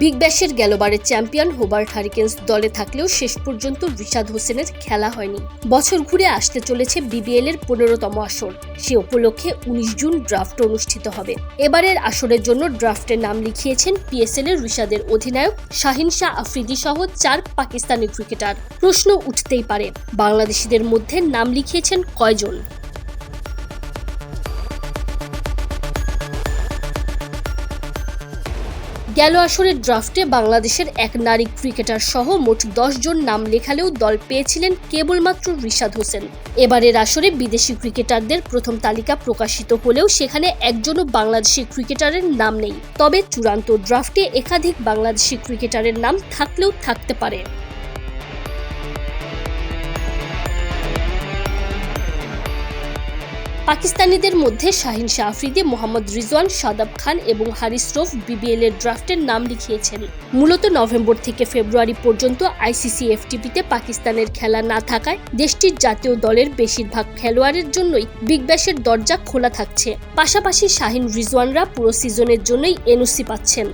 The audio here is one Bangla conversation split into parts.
বিগ ব্যাশের গেলবারের চ্যাম্পিয়ন হোবার্ট হারিকেন্স দলে থাকলেও শেষ পর্যন্ত রিশাদ হোসেনের খেলা হয়নি। বছর ঘুরে আসতে চলেছে বিবিএল এর পনেরোতম আসর। সে উপলক্ষে উনিশ জুন ড্রাফট অনুষ্ঠিত হবে। এবারের আসরের জন্য ড্রাফটে নাম লিখিয়েছেন পিএসএল এর রিশাদের অধিনায়ক শাহিন শাহ আফ্রিদি সহ চার পাকিস্তানি ক্রিকেটার। প্রশ্ন উঠতেই পারে, বাংলাদেশিদের মধ্যে নাম লিখিয়েছেন কয়জন? গেল আসরের ড্রাফটে বাংলাদেশের এক নারী ক্রিকেটার সহ মোট জন নাম লেখালেও দল পেয়েছিলেন কেবলমাত্র রিশাদ হোসেন। এবারের আসরে বিদেশি ক্রিকেটারদের প্রথম তালিকা প্রকাশিত হলেও সেখানে একজনও বাংলাদেশি ক্রিকেটারের নাম নেই। তবে চূড়ান্ত ড্রাফটে একাধিক বাংলাদেশি ক্রিকেটারের নাম থাকলেও থাকতে পারে। পাকিস্তানিদের মধ্যে শাহিন শাহ আফ্রিদি মোহাম্মদ রিজওয়ান, সাদাব খান এবং হারিস রফ বিবিএল এর ড্রাফটের নাম লিখিয়েছেন। মূলত নভেম্বর থেকে ফেব্রুয়ারি পর্যন্ত আইসিসি এফটিপিতে পাকিস্তানের খেলা না থাকায় দেশটির জাতীয় দলের বেশিরভাগ খেলোয়াড়ের জন্যই বিগ ব্যাশের দরজা খোলা থাকছে। পাশাপাশি শাহিন রিজওয়ানরা পুরো সিজনের জন্যই এনওসি পাচ্ছেন।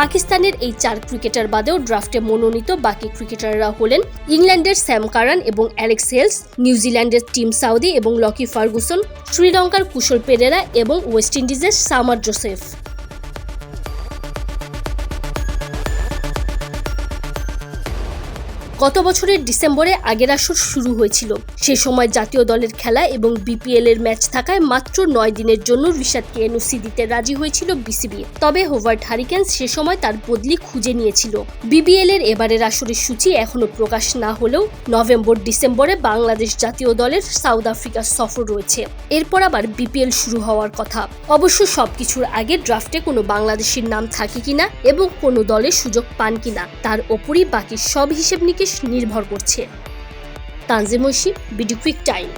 পাকিস্তানের এই চার ক্রিকেটার বাদেও ড্রাফটে মনোনীত বাকি ক্রিকেটাররা হলেন ইংল্যান্ডের স্যাম কারান এবং অ্যালেক্স হেলস, নিউজিল্যান্ডের টিম সাউদি এবং লকি ফার্গুসন, শ্রীলঙ্কার কুশল পেরেরা এবং ওয়েস্ট ইন্ডিজের সামার জোসেফ। গত বছরের ডিসেম্বরে আগের আসর শুরু হয়েছিল। সে সময় জাতীয় দলের খেলা এবং বিপিএল এর ম্যাচ থাকায় মাত্র নয় দিনের জন্য রিশাদকে এনওসি দিতে রাজি হয়েছিল বিসিবি। তবে হোভার্ট হারিকেন্স সে সময় তার বদলি খুঁজে নিয়েছিল। বিবিএল এর এবারের আসরের সূচি এখনও প্রকাশ না হলেও নভেম্বর ডিসেম্বরে বাংলাদেশ জাতীয় দলের সাউথ আফ্রিকা সফর রয়েছে। এরপর আবার বিপিএল শুরু হওয়ার কথা। অবশ্য সবকিছুর আগে ড্রাফটে কোনো বাংলাদেশের নাম থাকে কিনা এবং কোনো দলে সুযোগ পান কিনা, তার ওপরই বাকি সব হিসেব নিকেশ নির্ভর করছে। Tanjim Oishi BD quick time.